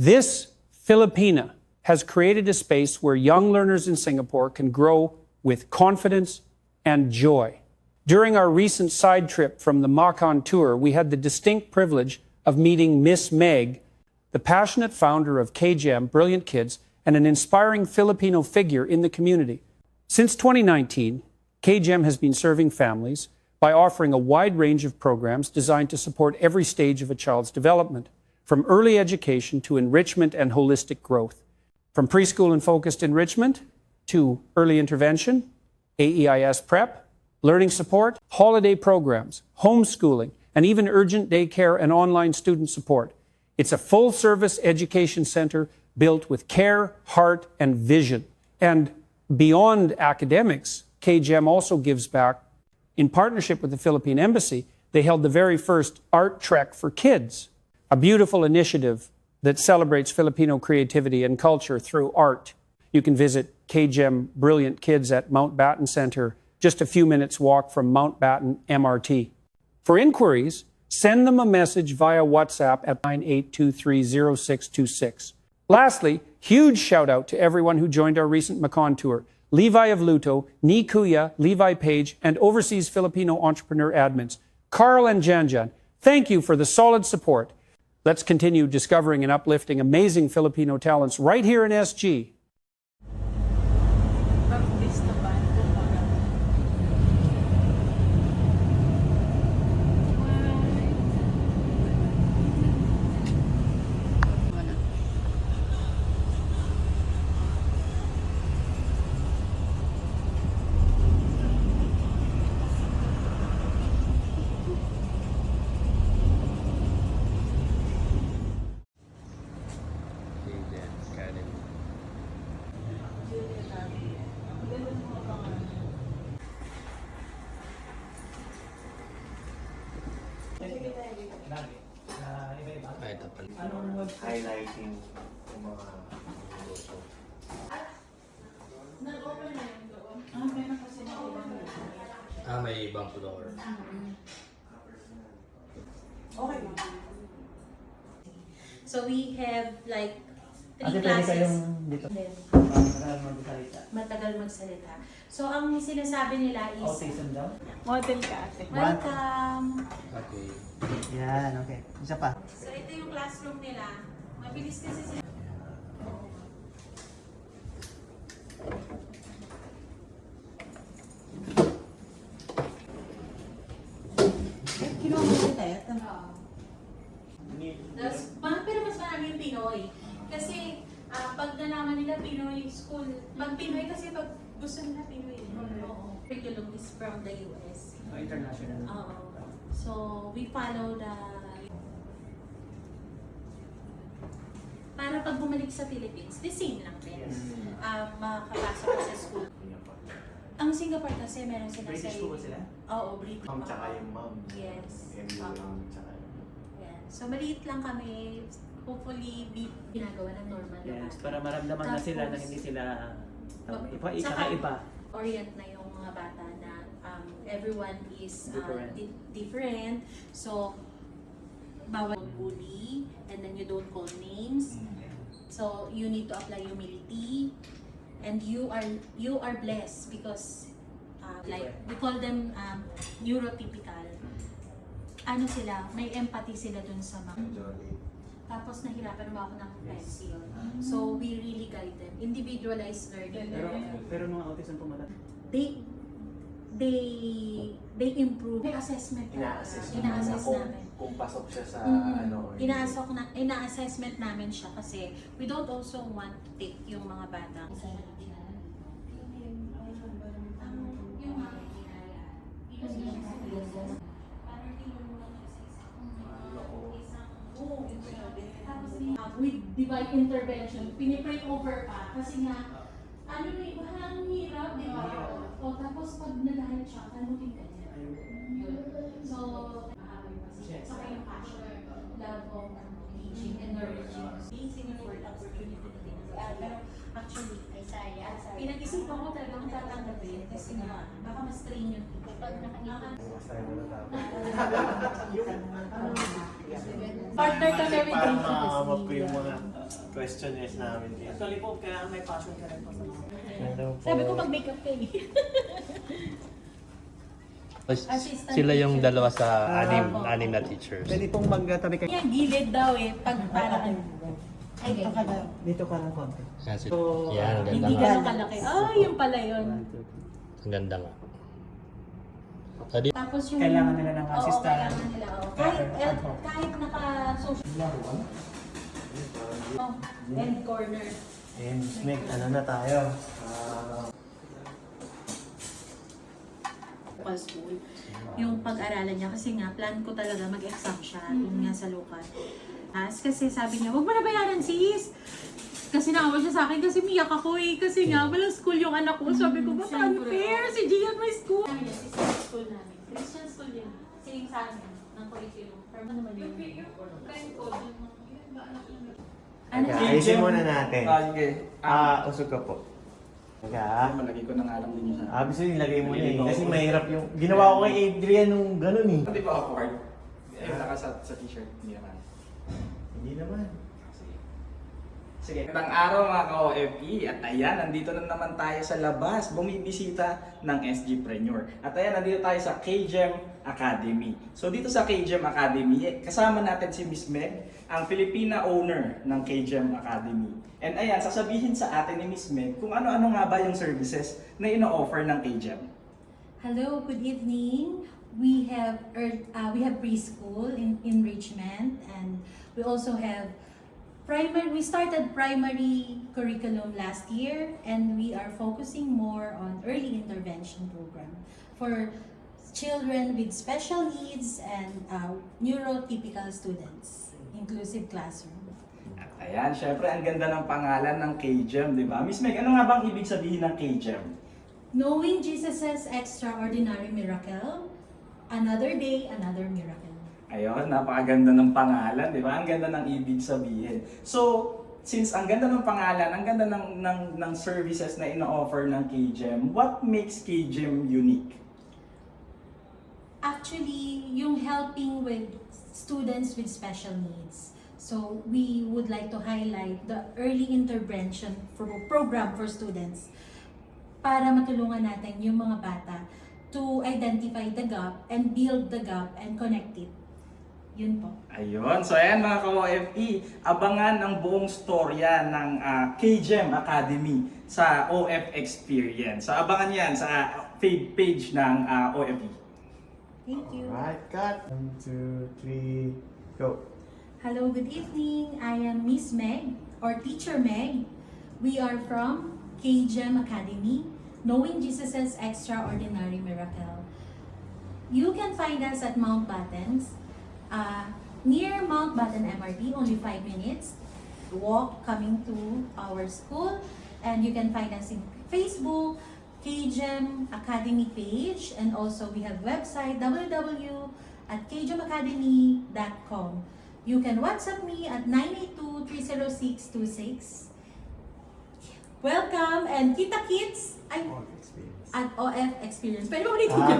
This Filipina has created a space where young learners in Singapore can grow with confidence and joy. During our recent side trip from the Makan tour, we had the distinct privilege of meeting Miss Meg, the passionate founder of KGM Brilliant Kids and an inspiring Filipino figure in the community. Since 2019, KGM has been serving families by offering a wide range of programs designed to support every stage of a child's development, from early education to enrichment and holistic growth. From preschool and focused enrichment to early intervention, AEIS prep, learning support, holiday programs, homeschooling, and even urgent daycare and online student support. It's a full service education center built with care, heart, and vision. And beyond academics, KGM also gives back. In partnership with the Philippine Embassy, they held the very first Art Trek for Kids, a beautiful initiative that celebrates Filipino creativity and culture through art. You can visit KGM Brilliant Kids at Mountbatten Center, just a few minutes walk from Mountbatten MRT. For inquiries, send them a message via WhatsApp at 98230626. Lastly, huge shout out to everyone who joined our recent Macon tour. Levi of Luto, Nikuya, Levi Page, and overseas Filipino entrepreneur admins. Carl and Janjan, thank you for the solid support. Let's continue discovering and uplifting amazing Filipino talents right here in SG. Ay, ito pala. highlighting yung mga negosyo. Ah, may ibang floor. So we have like three Ate, pwede classes. kayong dito. Then, Matagal magsalita. matagal magsalita. So ang sinasabi nila is, Autism daw? Model ka ate. Welcome! Okay. Yan, okay. Isa pa. So ito yung classroom nila. Mabilis kasi sila. Tapos, ma- pero mas marami yung Pinoy. Kasi, ah, pag nalaman nila Pinoy school, pag Pinoy kasi pag gusto nila Pinoy. Oo. Curriculum is from the US. Oh, international. Oo. So, we follow the... Para pag bumalik sa Philippines, the same lang din. Um, makakapasok ka sa school. Ang Singapore kasi meron sila British po ba sila? Oo, British. Ma'am tsaka yung ma'am. Yes. And Oo. yung tsaka yung Yan. So, maliit lang kami. Hopefully, be, ginagawa ng normal na Yes, bata. para maramdaman na sila na Tapos, hindi sila um, iba, Saka, iba. orient na yung mga bata na um, everyone is uh, Different. di- different. So, bawal bully and then you don't call names. So, you need to apply humility and you are you are blessed because uh, like we call them um, neurotypical. Ano sila, may empathy sila dun sa mga Jolly. Tapos nahirapan ba ako ng pencil. So, we really guide them. Individualized learning. Pero, pero nung autism po malaki. they they they improve may assessment. Ina-assess ina-assess kung, namin kung pasok siya sa Mhm. ano. ina-assess na ina-assessment namin siya kasi we don't also want to take yung mga bata divine intervention, pinipray over pa kasi nga ano eh, parang hirap, di ba? O tapos pag nagalit siya, kanutin ka niya. Yun. So, mahabay pa siya. Saka yung passion, love of teaching. teaching, encouraging, amazing for the opportunity Ah, Pero actually, ay saya. Pinag-isipan ko talaga kung tatanggapin kasi nga, baka ma-strain yung tipo. Pag Mas tayo muna tapos. Partner ka na rin Para makamap ko yung mga questionnaires namin. Actually po, kaya may passion ka rin po sa. Sabi ko mag-makeup ka eh. Assistant Sila yung teacher. dalawa sa anim, Opo. anim na teachers. Pwede pong magtabi kayo. Yung gilid daw eh, pag parang ay Dito ka na, dito ka ng konti. Yan, si- So, yan, ang ganda Hindi nga. gano'ng kalaki. Ah, yung pala yun. Ang ganda nga. Adi, Tapos yung... Kailangan nila ng Oo, assistant. kailangan nila. oo. Kahit, eh, kahit naka-social... Oh, end corner. And Meg, ano na tayo? Ah, local school. Yung pag-aralan niya. Kasi nga, plan ko talaga mag-exam siya. Yung nga sa local. As kasi sabi niya, huwag mo na bayaran sis. Kasi naawa siya sa akin kasi miyak ako eh. Kasi nga, walang school yung anak ko. Sabi ko, ba't unfair? Si Gian may school. Namin yan, sister school namin. Christian school yun. Same sa amin. Ng curriculum. Pero ano naman yun? Yung friend ko, yung ano? Teka, ayusin muna natin. Ah, sige. Ah, usog ka po. Teka. malagay ko na nga lang din yun sa... Ah, gusto ilagay mo na eh. Kasi mahirap yung... Ginawa ko kay Adrian nung ganun eh. Di ba awkward? Eh, naka sa, sa t-shirt. Hindi naman. Hindi naman. Sige. Magandang araw mga ka-OFE. At ayan, nandito na naman tayo sa labas. Bumibisita ng SG Preneur. At ayan, nandito tayo sa KGEM Academy. So dito sa KGEM Academy, eh, kasama natin si Miss Meg, ang Filipina owner ng KGEM Academy. And ayan, sasabihin sa atin ni Miss Meg kung ano-ano nga ba yung services na ino-offer ng KGEM. Hello, good evening. We have ear- uh, we have preschool in enrichment and we also have primary we started primary curriculum last year and we are focusing more on early intervention program for children with special needs and uh, neurotypical students inclusive classroom. Ayan, syempre ang ganda ng pangalan ng KGEM, di ba? Miss Meg, ano nga bang ibig sabihin ng KGEM? Knowing Jesus' extraordinary miracle, another day, another miracle. Ayun, napakaganda ng pangalan, di ba? Ang ganda ng ibig sabihin. So, since ang ganda ng pangalan, ang ganda ng, ng, ng services na ino-offer ng KGEM, what makes KGEM unique? Actually, yung helping with students with special needs. So, we would like to highlight the early intervention pro- program for students para matulungan natin yung mga bata to identify the gap and build the gap and connect it. Yun po. Ayun, so ayan mga ka-OFE, abangan ang buong storya ng ah, KGEM Academy sa OF Experience. So abangan yan sa page, page ng ah, OFE. Thank you. Alright, cut. One, two, three, go. Hello, good evening. I am Miss Meg or Teacher Meg. We are from KGEM Academy, Knowing Jesus' Extraordinary Miracle. You can find us at Mount Battens, uh, near Mount Batten MRT, only 5 minutes walk coming to our school. And you can find us in Facebook, KGEM Academy page, and also we have website www at kgemacademy.com. You can WhatsApp me at 982-30626. Welcome and kita kids. Ay at OF Experience. Pero ulit Ah,